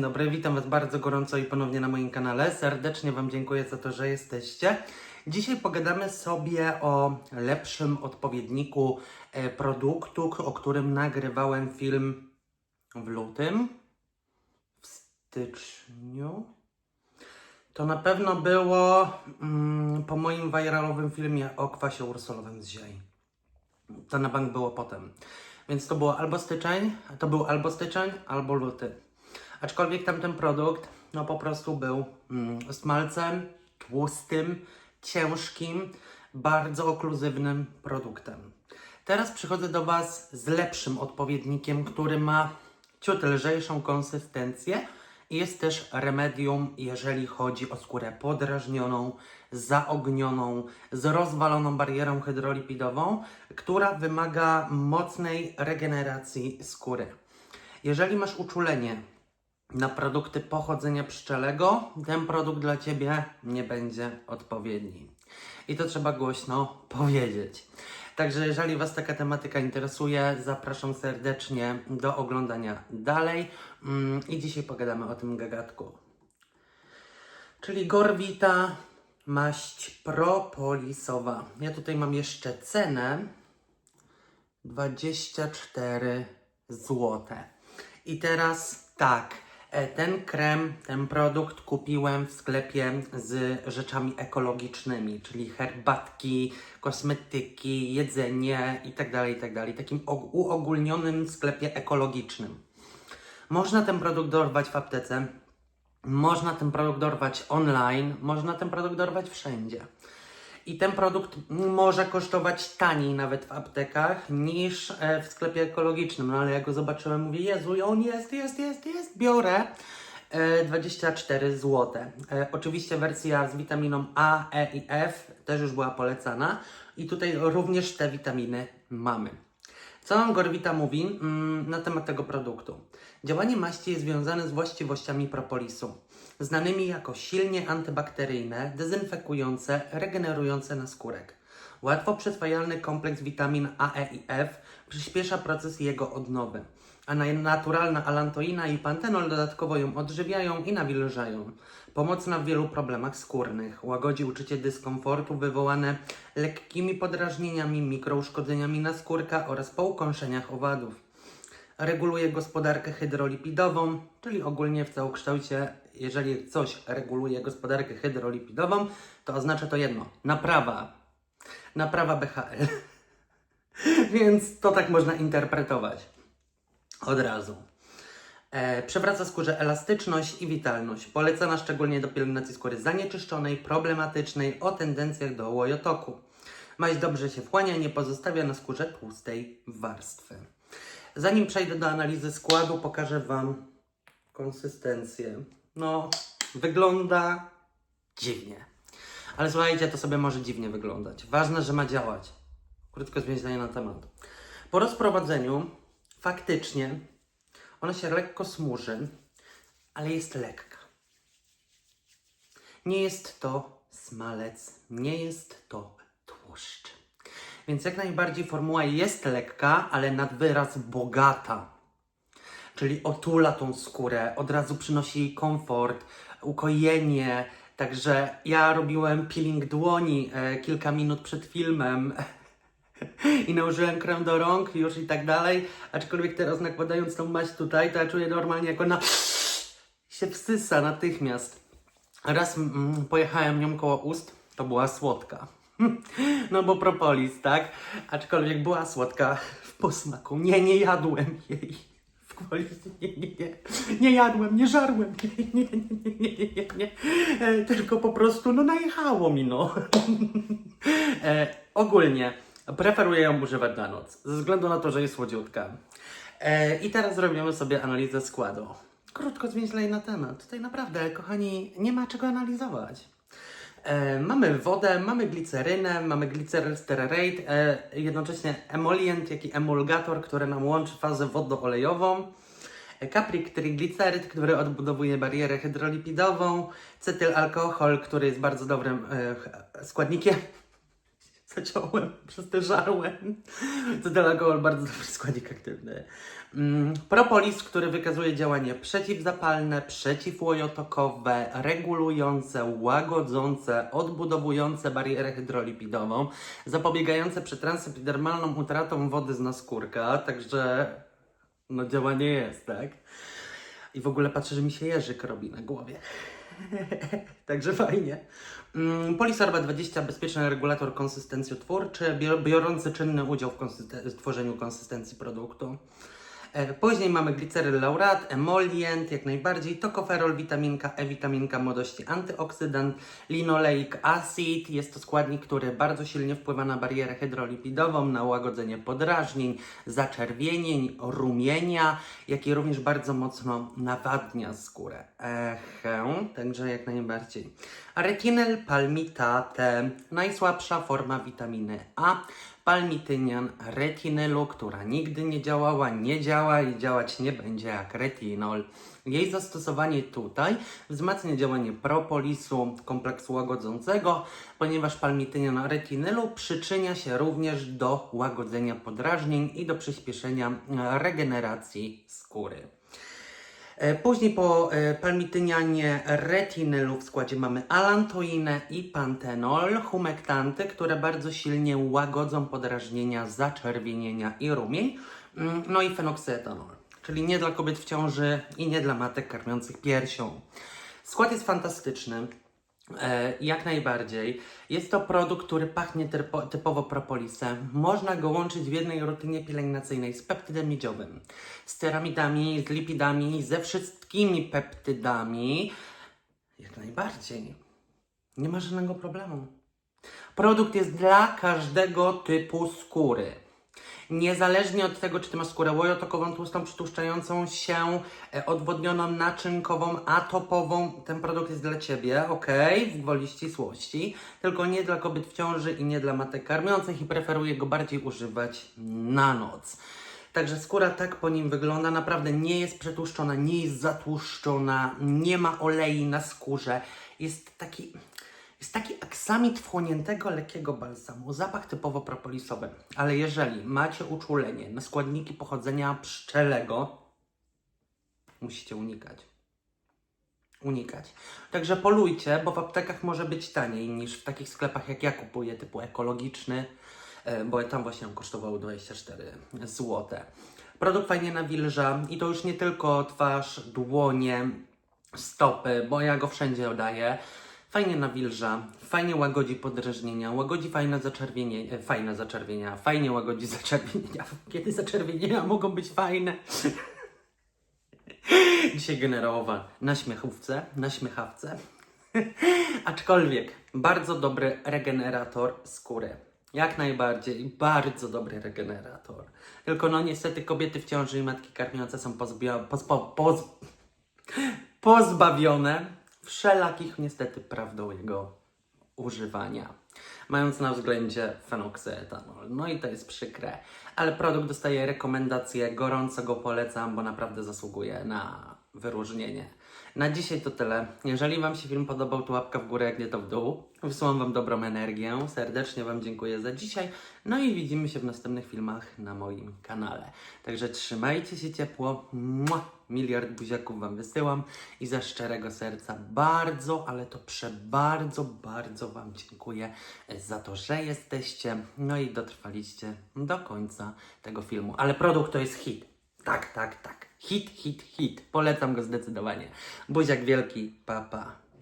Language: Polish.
Dzień Dobry, witam Was bardzo gorąco i ponownie na moim kanale. Serdecznie Wam dziękuję za to, że jesteście. Dzisiaj pogadamy sobie o lepszym odpowiedniku e, produktu, o którym nagrywałem film w lutym, w styczniu. To na pewno było mm, po moim viralowym filmie o kwasie ursolowym z ziei. To na bank było potem. Więc to było albo styczeń, to był albo styczeń, albo luty. Aczkolwiek tamten produkt, no po prostu był mm, smalcem, tłustym, ciężkim, bardzo okluzywnym produktem. Teraz przychodzę do Was z lepszym odpowiednikiem, który ma ciut lżejszą konsystencję i jest też remedium, jeżeli chodzi o skórę podrażnioną, zaognioną, z rozwaloną barierą hydrolipidową, która wymaga mocnej regeneracji skóry. Jeżeli masz uczulenie na produkty pochodzenia pszczelego, ten produkt dla Ciebie nie będzie odpowiedni. I to trzeba głośno powiedzieć. Także jeżeli Was taka tematyka interesuje, zapraszam serdecznie do oglądania dalej. Mm, I dzisiaj pogadamy o tym gagatku. Czyli Gorwita, maść propolisowa. Ja tutaj mam jeszcze cenę 24 złote. I teraz tak, ten krem, ten produkt kupiłem w sklepie z rzeczami ekologicznymi, czyli herbatki, kosmetyki, jedzenie itd., itd. Takim og- uogólnionym sklepie ekologicznym. Można ten produkt dorwać w aptece, można ten produkt dorwać online, można ten produkt dorwać wszędzie. I ten produkt może kosztować taniej nawet w aptekach niż e, w sklepie ekologicznym. No ale jak go zobaczyłem, mówię, Jezu, i on jest, jest, jest, jest, biorę. E, 24 zł. E, oczywiście wersja z witaminą A, E i F też już była polecana. I tutaj również te witaminy mamy. Co nam Gorwita mówi mm, na temat tego produktu? Działanie maści jest związane z właściwościami propolisu, znanymi jako silnie antybakteryjne, dezynfekujące, regenerujące naskórek. Łatwo przyswajalny kompleks witamin A, E i F przyspiesza proces jego odnowy, a na- naturalna alantoina i pantenol dodatkowo ją odżywiają i nawilżają. Pomocna w wielu problemach skórnych, łagodzi uczucie dyskomfortu wywołane lekkimi podrażnieniami, mikrouszkodzeniami naskórka oraz po ukąszeniach owadów. Reguluje gospodarkę hydrolipidową, czyli ogólnie w całokształcie, jeżeli coś reguluje gospodarkę hydrolipidową, to oznacza to jedno: naprawa. Naprawa BHL. Więc to tak można interpretować od razu. E, przywraca skórze elastyczność i witalność. Polecana szczególnie do pielęgnacji skóry zanieczyszczonej, problematycznej, o tendencjach do łojotoku. Maść dobrze się wchłania, nie pozostawia na skórze tłustej warstwy. Zanim przejdę do analizy składu, pokażę Wam konsystencję. No, wygląda dziwnie. Ale słuchajcie, to sobie może dziwnie wyglądać. Ważne, że ma działać. Krótko zwięźlenie na temat. Po rozprowadzeniu faktycznie ona się lekko smuży, ale jest lekka. Nie jest to smalec, nie jest to tłuszcz. Więc jak najbardziej formuła jest lekka, ale nad wyraz bogata. Czyli otula tą skórę, od razu przynosi jej komfort, ukojenie. Także ja robiłem peeling dłoni e, kilka minut przed filmem i nałożyłem krem do rąk już i tak dalej. Aczkolwiek teraz nakładając tą maść tutaj, to ja czuję normalnie jak ona się wsysa natychmiast. Raz mm, pojechałem nią koło ust, to była słodka. No bo propolis, tak? Aczkolwiek była słodka w posmaku. Nie, nie jadłem jej. W kwoli, nie, nie, nie. Nie jadłem, nie żarłem. Nie, nie, nie, nie, nie, nie, nie. E, tylko po prostu, no najechało mi, no. E, ogólnie preferuję ją używać na noc, ze względu na to, że jest słodziutka. E, I teraz zrobimy sobie analizę składu. Krótko zwięźlej na temat. Tutaj naprawdę, kochani, nie ma czego analizować. E, mamy wodę, mamy glicerynę, mamy gliceryl stearate, e, jednocześnie emolient, jak i emulgator, który nam łączy fazę wodoolejową. E, Caprik trigliceryt, który odbudowuje barierę hydrolipidową. Cetylalkohol, który jest bardzo dobrym e, składnikiem zaciąłem, przez te ten alkohol bardzo dobry składnik aktywny. Mm, Propolis, który wykazuje działanie przeciwzapalne, przeciwłojotokowe, regulujące, łagodzące, odbudowujące barierę hydrolipidową, zapobiegające przetransepidermalną utratą wody z naskórka, także no działanie jest, tak? I w ogóle patrzę, że mi się jeżyk robi na głowie. Także fajnie. Mm, Polisorba 20, bezpieczny regulator konsystencjotwórczy, bio- biorący czynny udział w tworzeniu konsystencji produktu. E, Później mamy gliceryl laurat, emolient, jak najbardziej, tokoferol, witaminka E, witaminka młodości, antyoksydant, linoleic acid. Jest to składnik, który bardzo silnie wpływa na barierę hydrolipidową, na łagodzenie podrażnień, zaczerwienień, rumienia, jak i również bardzo mocno nawadnia skórę. Echę, także jak najbardziej. Retinel palmitate, najsłabsza forma witaminy A palmitynian retinylu, która nigdy nie działała, nie działa i działać nie będzie jak retinol. Jej zastosowanie tutaj wzmacnia działanie propolisu, kompleksu łagodzącego, ponieważ palmitynian retinylu przyczynia się również do łagodzenia podrażnień i do przyspieszenia regeneracji skóry. E, Później po e, palmitynianie retinylu w składzie mamy alantoinę i pantenol, humektanty, które bardzo silnie łagodzą podrażnienia, zaczerwienienia i rumień. Mm, No i fenoksetanol, czyli nie dla kobiet w ciąży i nie dla matek karmiących piersią. Skład jest fantastyczny. E, jak najbardziej. Jest to produkt, który pachnie typo, typowo propolisem. Można go łączyć w jednej rutynie pielęgnacyjnej z peptydem miedziowym, z tyramidami, z lipidami, ze wszystkimi peptydami. Jak najbardziej. Nie ma żadnego problemu. Produkt jest dla każdego typu skóry. Niezależnie od tego, czy ty masz skórę łojotokową, tłustą, przytłuszczającą się, e, odwodnioną, naczynkową, atopową, ten produkt jest dla ciebie, ok, w gwoli ścisłości, tylko nie dla kobiet w ciąży i nie dla matek karmiących i preferuję go bardziej używać na noc. Także skóra tak po nim wygląda, naprawdę nie jest przetłuszczona, nie jest zatłuszczona, nie ma olei na skórze. Jest taki, jest taki aksamit wchłoniętego lekkiego balsamu, zapach typowo propolisowy. Ale jeżeli macie uczulenie na składniki pochodzenia pszczelego, musicie unikać. Unikać. Także polujcie, bo w aptekach może być taniej niż w takich sklepach jak ja kupuję, typu ekologiczny, e, bo tam właśnie on kosztował 24 zł. Produkt fajnie nawilża i to już nie tylko twarz, dłonie, stopy, bo ja go wszędzie oddaję. Fajnie nawilża, fajnie łagodzi podrażnienia, łagodzi fajne zaczerwienie, e, fajne zaczerwienia, fajnie łagodzi zaczerwienia. Kiedy zaczerwienienia mogą być fajne? Dzisiaj generowa na śmiechówce, na śmiechawce. Aczkolwiek bardzo dobry regenerator skóry. Jak najbardziej, bardzo dobry regenerator. Tylko no niestety kobiety w ciąży i matki karmiące są pozbio- poz- pozbawione wszelakich niestety praw do jego używania. Mając na względzie fenoksetanol. No i to jest przykre. Ale produkt dostaje rekomendację, gorąco go polecam, bo naprawdę zasługuje na wyróżnienie. Na dzisiaj to tyle. Jeżeli Wam się film podobał, to łapka w górę, jak nie to w dół. Wysyłam Wam dobrą energię. Serdecznie Wam dziękuję za dzisiaj. No i widzimy się w następnych filmach na moim kanale. Także trzymajcie się ciepło. Mua! Miliard buziaków Wam wysyłam i ze szczerego serca bardzo, ale to przebardzo, bardzo Wam dziękuję za to, że jesteście. No i dotrwaliście do końca tego filmu. Ale produkt to jest hit. Tak, tak, tak. Hit, hit, hit. Polecam go zdecydowanie. Buziak wielki, papa. Pa.